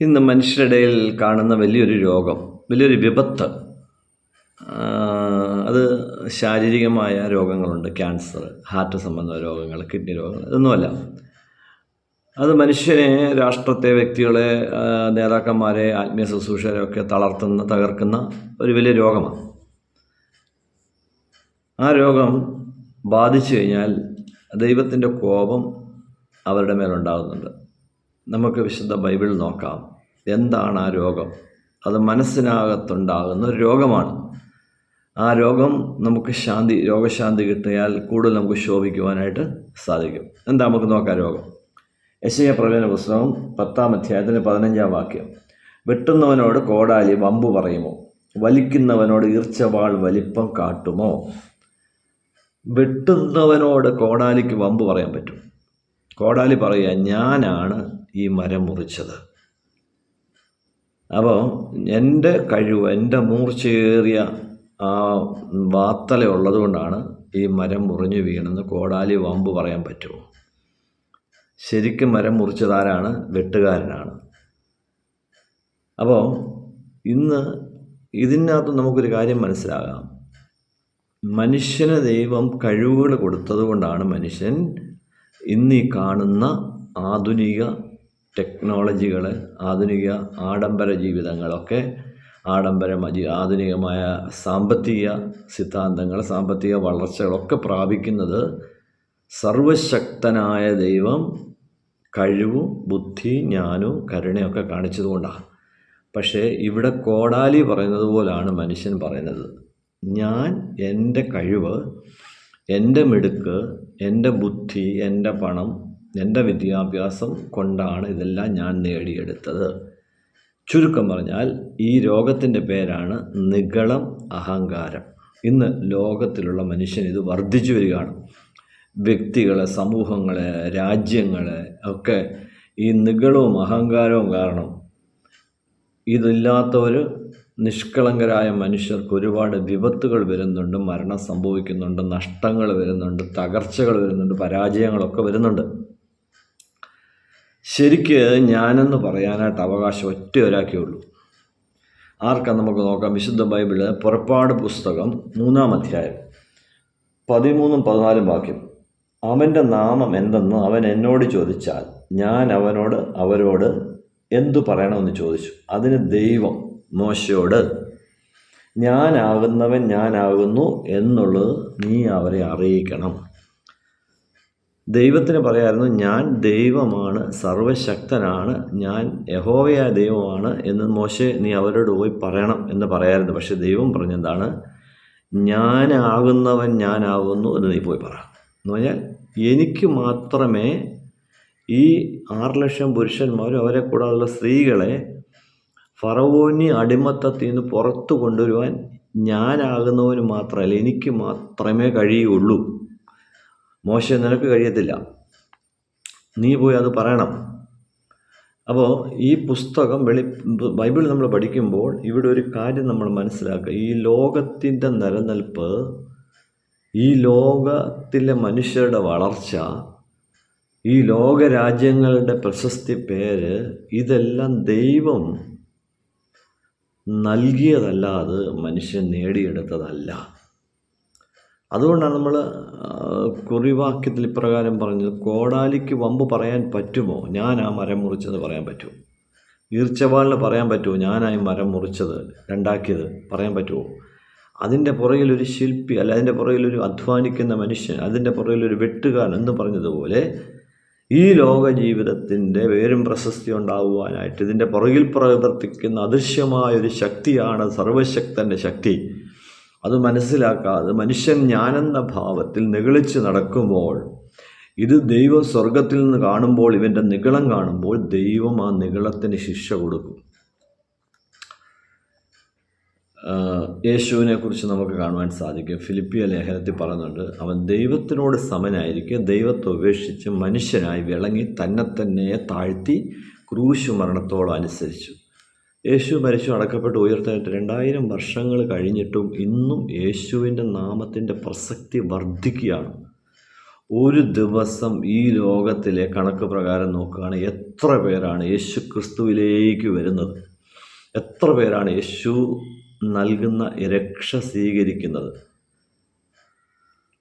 ഇന്ന് മനുഷ്യരുടെയിൽ കാണുന്ന വലിയൊരു രോഗം വലിയൊരു വിപത്ത്. അത് ശാരീരികമായ രോഗങ്ങളുണ്ട്. ക്യാൻസർ ഹാർട്ട് സംബന്ധ രോഗങ്ങൾ കിഡ്നി രോഗങ്ങൾ ഇതൊന്നുമല്ല. അത് മനുഷ്യനെ രാഷ്ട്രത്തെ വ്യക്തികളെ നേതാക്കന്മാരെ ആത്മീയ ശുശ്രൂഷകരെ ഒക്കെ തളർത്തുന്ന തകർക്കുന്ന ഒരു വലിയ രോഗമാണ്. ആ രോഗം ബാധിച്ചു കഴിഞ്ഞാൽ ദൈവത്തിന്റെ കോപം അവരുടെ മേലുണ്ടാകുന്നുണ്ട്. നമുക്ക് വിശുദ്ധ ബൈബിൾ നോക്കാം. എന്താണ് ആ രോഗം? അത് മനസ്സിനകത്തുണ്ടാകുന്ന ഒരു രോഗമാണ്. ആ രോഗം നമുക്ക് ശാന്തി രോഗശാന്തി കിട്ടിയാൽ കൂടുതൽ നമുക്ക് ശോഭിക്കുവാനായിട്ട് സാധിക്കും. എന്താ നമുക്ക് നോക്കാം രോഗം? യശയ പ്രവചന പുസ്തകം പത്താം അധ്യായത്തിന് പതിനഞ്ചാം വാക്യം. വെട്ടുന്നവനോട് കോടാലി വമ്പ് പറയുമോ? വലിക്കുന്നവനോട് ഈർച്ചവാൾ വലിപ്പം കാട്ടുമോ? വെട്ടുന്നവനോട് കോടാലിക്ക് വമ്പ് പറയാൻ പറ്റും. കോടാലി പറയുക ഞാനാണ് ഈ മരം മുറിച്ചത്. അപ്പോൾ എന്റെ കഴിവ് എന്റെ മൂർച്ചയേറിയ ആ വാത്തല ഉള്ളതുകൊണ്ടാണ് ഈ മരം മുറിഞ്ഞു വീണെന്ന് കോടാലി വമ്പ് പറയാൻ പറ്റുമോ? ശരിക്കും മരം മുറിച്ചതാരാണ്? വെട്ടുകാരനാണ്. അപ്പോൾ ഇന്ന് ഇതിനകത്ത് നമുക്കൊരു കാര്യം മനസ്സിലാകാം. മനുഷ്യന് ദൈവം കഴിവുകൾ കൊടുത്തതുകൊണ്ടാണ് മനുഷ്യൻ ഇന്ന് കാണുന്ന ആധുനിക ടെക്നോളജികൾ ആധുനിക ആഡംബര ജീവിതങ്ങളൊക്കെ ആഡംബര മജി ആധുനികമായ സാമ്പത്തിക സിദ്ധാന്തങ്ങൾ സാമ്പത്തിക വളർച്ചകളൊക്കെ പ്രാപിക്കുന്നത് സർവശക്തനായ ദൈവം കഴിവും ബുദ്ധി ജ്ഞാനവും കരുണയൊക്കെ കാണിച്ചതുകൊണ്ടാണ് പക്ഷേ ഇവിടെ കോടാലി പറയുന്നത് പോലാണ് മനുഷ്യൻ പറയുന്നത്. ഞാൻ എന്റെ കഴിവ് എന്റെ മിടുക്ക് എന്റെ ബുദ്ധി എന്റെ പണം എന്റെ വിദ്യാഭ്യാസം കൊണ്ടാണ് ഇതെല്ലാം ഞാൻ നേടിയെടുത്തത്. ചുരുക്കം പറഞ്ഞാൽ ഈ രോഗത്തിന്റെ പേരാണ് നിഗളം അഹങ്കാരം. ഇന്ന് ലോകത്തിലുള്ള മനുഷ്യൻ ഇത് വർദ്ധിച്ചു വരികയാണ്. വ്യക്തികളെ സമൂഹങ്ങളെ രാജ്യങ്ങളെ ഒക്കെ ഈ നിഗളവും അഹങ്കാരവും കാരണം ഇതില്ലാത്തവർ നിഷ്കളങ്കരായ മനുഷ്യർക്ക് ഒരുപാട് വിപത്തുകൾ വരുന്നുണ്ട് മരണം സംഭവിക്കുന്നുണ്ട് നഷ്ടങ്ങൾ വരുന്നുണ്ട് തകർച്ചകൾ വരുന്നുണ്ട് പരാജയങ്ങളൊക്കെ വരുന്നുണ്ട്. ശരിക്ക് ഞാനെന്ന് പറയാനായിട്ട് അവകാശം ഒറ്റ ഒരാക്കേ ഉള്ളൂ. ആർക്കാ നമുക്ക് നോക്കാം? വിശുദ്ധ ബൈബിൾ പുറപ്പാട് പുസ്തകം മൂന്നാം അധ്യായം. പതിമൂന്നും പതിനാലും വാക്യം. അവന്റെ നാമം എന്തെന്ന് അവൻ എന്നോട് ചോദിച്ചാൽ ഞാൻ അവനോട് അവരോട് എന്തു പറയണമെന്ന് ചോദിച്ചു. അതിന് ദൈവം മോശയോട് ഞാനാകുന്നവൻ ഞാനാകുന്നു എന്നുള്ളത് നീ അവരെ അറിയിക്കണം. ദൈവത്തിന് പറയായിരുന്നു ഞാൻ ദൈവമാണ് സർവശക്തനാണ് ഞാൻ യഹോവയായ ദൈവമാണ് എന്ന് മോശെ നീ അവരോട് പോയി പറയണം എന്ന് പറയായിരുന്നു. പക്ഷെ ദൈവം പറഞ്ഞെന്താണ് ഞാനാകുന്നവൻ ഞാനാകുന്നു എന്ന് നീ പോയി പറ എന്ന് പറഞ്ഞാൽ എനിക്ക് മാത്രമേ ഈ ആറ് ലക്ഷം പുരുഷന്മാരും അവരെ കൂടാതുള്ള സ്ത്രീകളെ ഫറവോനി അടിമത്തത്തിൽ നിന്ന് പുറത്തു കൊണ്ടുവരുവാൻ ഞാനാകുന്നവന് മാത്രമല്ല എനിക്ക് മാത്രമേ കഴിയുള്ളൂ. മോശ നിനക്ക് കഴിയത്തില്ല. നീ പോയി അത് പറയണം. അപ്പോൾ ഈ പുസ്തകം വെളി ബൈബിൾ നമ്മൾ പഠിക്കുമ്പോൾ ഇവിടെ ഒരു കാര്യം നമ്മൾ മനസ്സിലാക്കുക. ഈ ലോകത്തിന്റെ നിലനിൽപ്പ് ഈ ലോകത്തിലെ മനുഷ്യരുടെ വളർച്ച ഈ ലോകരാജ്യങ്ങളുടെ പ്രശസ്തി പേര് ഇതെല്ലാം ദൈവം നൽകിയതല്ലാതെ മനുഷ്യൻ നേടിയെടുത്തതല്ല. അതുകൊണ്ടാണ് നമ്മൾ കുറിവാക്യത്തിൽ ഇപ്രകാരം പറഞ്ഞത് കോടാലിക്ക് വമ്പ് പറയാൻ പറ്റുമോ? ഞാൻ ആ മരം മുറിച്ചത് പറയാൻ പറ്റുമോ? ഈർച്ചവാളിന് പറയാൻ പറ്റുമോ? ഞാനായി മരം മുറിച്ചത് രണ്ടാക്കിയത് പറയാൻ പറ്റുമോ? അതിന്റെ പുറകിലൊരു ശില്പി അല്ല അതിന്റെ പുറകിലൊരു അധ്വാനിക്കുന്ന മനുഷ്യൻ അതിന്റെ പുറകിലൊരു വെട്ടുകാരൻ എന്ന് പറഞ്ഞതുപോലെ ഈ ലോക ജീവിതത്തിന്റെ പേരും പ്രശസ്തി ഉണ്ടാകുവാനായിട്ട് ഇതിന്റെ പുറകിൽ പ്രവർത്തിക്കുന്ന അദൃശ്യമായൊരു ശക്തിയാണ് സർവശക്തന്റെ ശക്തി. അത് മനസ്സിലാക്കാതെ മനുഷ്യൻ ഞാനെന്ന ഭാവത്തിൽ നിഗളിച്ച് നടക്കുമ്പോൾ ഇത് ദൈവം സ്വർഗത്തിൽ നിന്ന് കാണുമ്പോൾ ഇവന്റെ നിഗളം കാണുമ്പോൾ ദൈവം ആ നിഗളത്തിന് ശിക്ഷ കൊടുക്കും. യേശുവിനെ കുറിച്ച് നമുക്ക് കാണുവാൻ സാധിക്കും. ഫിലിപ്പിയ ലേഖനത്തിൽ പറയുന്നുണ്ട് അവൻ ദൈവത്തിനോട് സമനായിരിക്കെ ദൈവത്തെ ഉപേക്ഷിച്ച് മനുഷ്യനായി വിളങ്ങി തന്നെ തന്നെ താഴ്ത്തി ക്രൂശു മരണത്തോളം അനുസരിച്ചു യേശു മരിച്ചു അടക്കപ്പെട്ട് ഉയർത്തെഴുന്നേറ്റ് രണ്ടായിരം വർഷങ്ങൾ കഴിഞ്ഞിട്ടും ഇന്നും യേശുവിന്റെ നാമത്തിന്റെ പ്രസക്തി വർദ്ധിക്കുകയാണ്. ഒരു ദിവസം ഈ ലോകത്തിലെ കണക്ക് പ്രകാരം നോക്കുകയാണെങ്കിൽ എത്ര പേരാണ് യേശു ക്രിസ്തുവിലേക്ക് വരുന്നത്? എത്ര പേരാണ് യേശു നൽകുന്ന രക്ഷ സ്വീകരിക്കുന്നത്?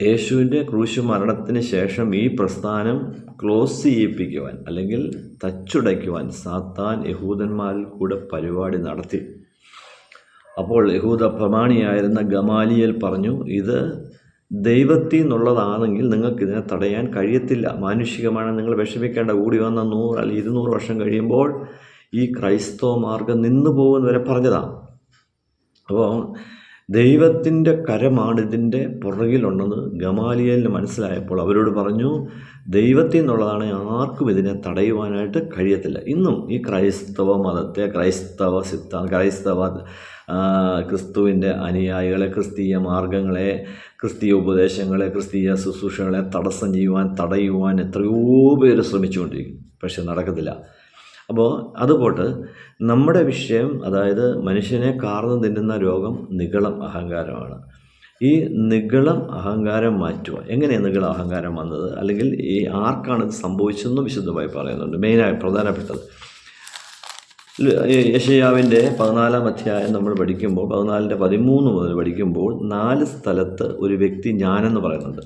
യേശുവിന്റെ ക്രൂശു മരണത്തിന് ശേഷം ഈ പ്രസ്ഥാനം ക്ലോസ് ചെയ്യിപ്പിക്കുവാൻ അല്ലെങ്കിൽ തച്ചുടയ്ക്കുവാൻ സാത്താൻ യഹൂദന്മാരിൽ കൂടെ പരിപാടി നടത്തി. അപ്പോൾ യഹൂദ പ്രമാണിയായിരുന്ന ഗമാലിയൽ പറഞ്ഞു ഇത് ദൈവത്തിൽ നിന്നുള്ളതാണെങ്കിൽ നിങ്ങൾക്ക് ഇതിനെ തടയാൻ കഴിയത്തില്ല. മാനുഷികമാണ് നിങ്ങൾ വിഷമിക്കേണ്ട. കൂടി വന്ന നൂറ് അല്ലെങ്കിൽ ഇരുന്നൂറ് വർഷം കഴിയുമ്പോൾ ഈ ക്രൈസ്തവ മാർഗം നിന്നു പോകുന്നവരെ പറഞ്ഞതാണ് അപ്പോൾ ദൈവത്തിന്റെ കരമാണ് ഇതിന്റെ പുറകിലുണ്ടെന്ന് ഗമാലിയലിന് മനസ്സിലായപ്പോൾ അവരോട് പറഞ്ഞു ദൈവത്തിൽ നിന്നുള്ളതാണ് ആർക്കും ഇതിനെ തടയുവാനായിട്ട് കഴിയത്തില്ല. ഇന്നും ഈ ക്രൈസ്തവ മതത്തെ ക്രൈസ്തവ സിദ്ധ ക്രൈസ്തവ ക്രിസ്തുവിന്റെ അനുയായികളെ ക്രിസ്തീയ മാർഗങ്ങളെ ക്രിസ്തീയ ഉപദേശങ്ങളെ ക്രിസ്തീയ ശുശ്രൂഷകളെ തടസ്സം ചെയ്യുവാൻ തടയുവാൻ എത്രയോ പേര് ശ്രമിച്ചുകൊണ്ടിരിക്കും പക്ഷെ നടക്കത്തില്ല. അപ്പോൾ അതുപോട്ട് നമ്മുടെ വിഷയം അതായത് മനുഷ്യനെ കാർന്നു തിന്നുന്ന രോഗം നിഗളം അഹങ്കാരമാണ്. ഈ നിഗളം അഹങ്കാരം മാറ്റുക എങ്ങനെയാണ് നിഗളം അഹങ്കാരം വന്നത്? അല്ലെങ്കിൽ ഈ ആർക്കാണ് ഇത് സംഭവിച്ചതെന്നും വിശുദ്ധമായി പറയുന്നുണ്ട്. മെയിനായി പ്രധാനപ്പെട്ടത്. യശയാവിന്റെ പതിനാലാം അധ്യായം നമ്മൾ പഠിക്കുമ്പോൾ പതിനാലിന്റെ പതിമൂന്ന് മുതൽ പഠിക്കുമ്പോൾ നാല് സ്ഥലത്ത് ഒരു വ്യക്തി ഞാനെന്ന് പറയുന്നുണ്ട്.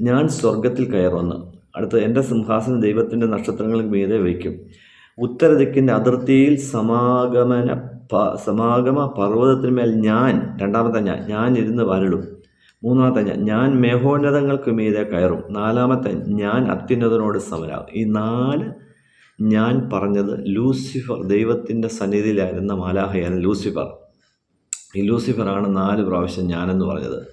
ഞാൻ സ്വർഗത്തിൽ കയറുമെന്ന് അടുത്ത് എന്റെ സിംഹാസനം ദൈവത്തിന്റെ നക്ഷത്രങ്ങൾക്ക് മീതെ വയ്ക്കും. ഉത്തരദിക്കിന്റെ അതിർത്തിയിൽ സമാഗമന സമാഗമ പർവതത്തിന്മേൽ ഞാൻ രണ്ടാമത്തെ ഞാൻ ഞാൻ ഇരുന്ന് വരളും മൂന്നാമത്തെ ഞാൻ ഞാൻ മേഘോന്നതങ്ങൾക്ക് മീതെ കയറും. നാലാമത്തെ ഞാൻ അത്യുന്നതനോട് സമരാകും. ഈ നാല് ഞാൻ പറഞ്ഞത് ലൂസിഫർ ദൈവത്തിന്റെ സന്നിധിയിലായിരുന്ന മാലാഹയാണ് ലൂസിഫർ. ഈ ലൂസിഫറാണ് നാല് പ്രാവശ്യം ഞാനെന്ന് പറഞ്ഞത്.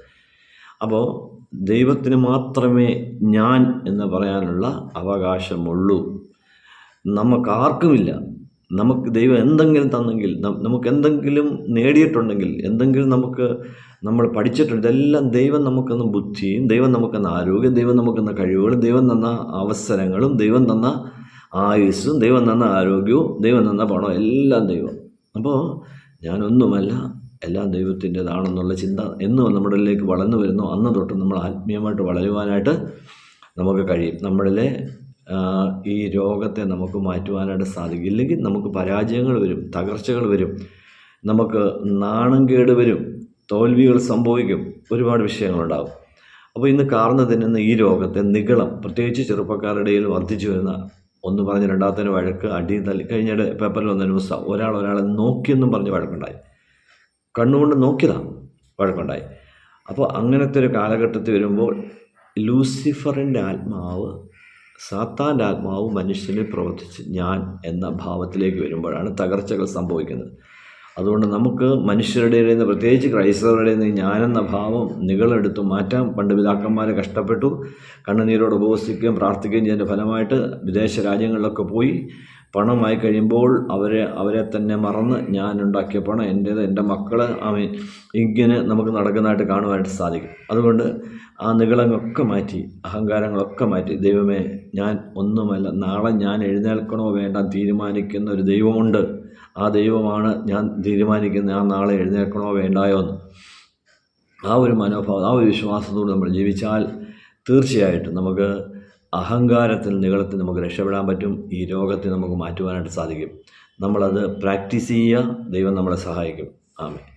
അപ്പോൾ ദൈവത്തിന് മാത്രമേ ഞാൻ എന്ന് പറയാനുള്ള അവകാശമുള്ളൂ. നമുക്കാർക്കുമില്ല. നമുക്ക് ദൈവം എന്തെങ്കിലും തന്നെങ്കിൽ നമുക്ക് എന്തെങ്കിലും നേടിയിട്ടുണ്ടെങ്കിൽ എന്തെങ്കിലും നമുക്ക് നമ്മൾ പഠിച്ചിട്ടുണ്ട് ഇതെല്ലാം ദൈവം നമുക്കെന്ന ബുദ്ധിയും ദൈവം നമുക്കെന്ന ആരോഗ്യം ദൈവം നമുക്കെന്ന കഴിവുകളും ദൈവം തന്ന അവസരങ്ങളും ദൈവം തന്ന ആയുസ്സും ദൈവം തന്ന ആരോഗ്യവും ദൈവം തന്ന പണവും എല്ലാം ദൈവം. അപ്പോൾ ഞാനൊന്നുമല്ല എല്ലാം ദൈവത്തിന്റെതാണെന്നുള്ള ചിന്ത എന്നും നമ്മുടെ ഉള്ളിലേക്ക് വളർന്നു വരുന്നു. അന്ന് തൊട്ട് നമ്മൾ ആത്മീയമായിട്ട് വളരുവാനായിട്ട് നമുക്ക് കഴിയും. നമ്മളിലെ ഈ രോഗത്തെ നമുക്ക് മാറ്റുവാനായിട്ട് സാധിക്കും. ഇല്ലെങ്കിൽ നമുക്ക് പരാജയങ്ങൾ വരും തകർച്ചകൾ വരും. നമുക്ക് നാണം കേട് വരും തോൽവികൾ സംഭവിക്കും ഒരുപാട് വിഷയങ്ങളുണ്ടാകും അപ്പോൾ ഇന്ന് കാർന്നു തിന്നുന്ന ഈ രോഗത്തെ നികളം പ്രത്യേകിച്ച് ചെറുപ്പക്കാരുടെ ഇടയിൽ വർദ്ധിച്ചു വരുന്ന ഒന്ന് പറഞ്ഞ് രണ്ടാമത്തേന് വഴക്ക് അടി തല്ലി കഴിഞ്ഞിട്ട് പേപ്പറിൽ വന്ന ന്യൂസ് ഒരാൾ ഒരാളെ നോക്കിയെന്നും പറഞ്ഞ് വഴക്കുണ്ടായി. കണ്ണുകൊണ്ട് നോക്കിയതാണ് വഴക്കുണ്ടായി. അപ്പോൾ അങ്ങനത്തെ ഒരു കാലഘട്ടത്തിൽ വരുമ്പോൾ ലൂസിഫറിന്റെ ആത്മാവ് സാത്താന്റെ ആത്മാവ് മനുഷ്യനിൽ പ്രവർത്തിച്ച് ഞാൻ എന്ന ഭാവത്തിലേക്ക് വരുമ്പോഴാണ് തകർച്ചകൾ സംഭവിക്കുന്നത്. അതുകൊണ്ട് നമുക്ക് മനുഷ്യരുടെ നിന്ന് പ്രത്യേകിച്ച് ക്രൈസ്തവരുടെ നിന്ന് ഞാനെന്ന ഭാവം നികളെടുത്ത് മാറ്റാൻ പണ്ട് പിതാക്കന്മാർ കഷ്ടപ്പെട്ടു. കണ്ണുനീരോട് ഉപവസിക്കുകയും പ്രാർത്ഥിക്കുകയും ചെയ്യുന്ന ഫലമായിട്ട് വിദേശ രാജ്യങ്ങളിലൊക്കെ പോയി പണമായി കഴിയുമ്പോൾ അവരെ അവരെ തന്നെ മറന്ന് ഞാൻ ഉണ്ടാക്കിയ പണം എന്റേത് എന്റെ മക്കൾ അവൻ ഇങ്ങനെ നമുക്ക് നടക്കുന്നതായിട്ട് കാണുവാനായിട്ട് സാധിക്കും. അതുകൊണ്ട് ആ നികളങ്ങളൊക്കെ മാറ്റി അഹങ്കാരങ്ങളൊക്കെ മാറ്റി ദൈവമേ ഞാൻ ഒന്നുമല്ല നാളെ ഞാൻ എഴുന്നേൽക്കണോ വേണ്ട തീരുമാനിക്കുന്ന ഒരു ദൈവമുണ്ട്. ആ ദൈവമാണ് ഞാൻ തീരുമാനിക്കുന്ന ആ നാളെ എഴുന്നേൽക്കണോ വേണ്ടായോ എന്ന്. ആ ഒരു മനോഭാവം ആ ഒരു വിശ്വാസത്തോട് നമ്മൾ ജീവിച്ചാൽ തീർച്ചയായിട്ടും നമുക്ക് അഹങ്കാരത്തിൽ നികളത്തിൽ നമുക്ക് രക്ഷപ്പെടാൻ പറ്റും ഈ രോഗത്തെ നമുക്ക് മാറ്റുവാനായിട്ട് സാധിക്കും. നമ്മളത് പ്രാക്ടീസ് ചെയ്യുക ദൈവം നമ്മളെ സഹായിക്കും. ആമേ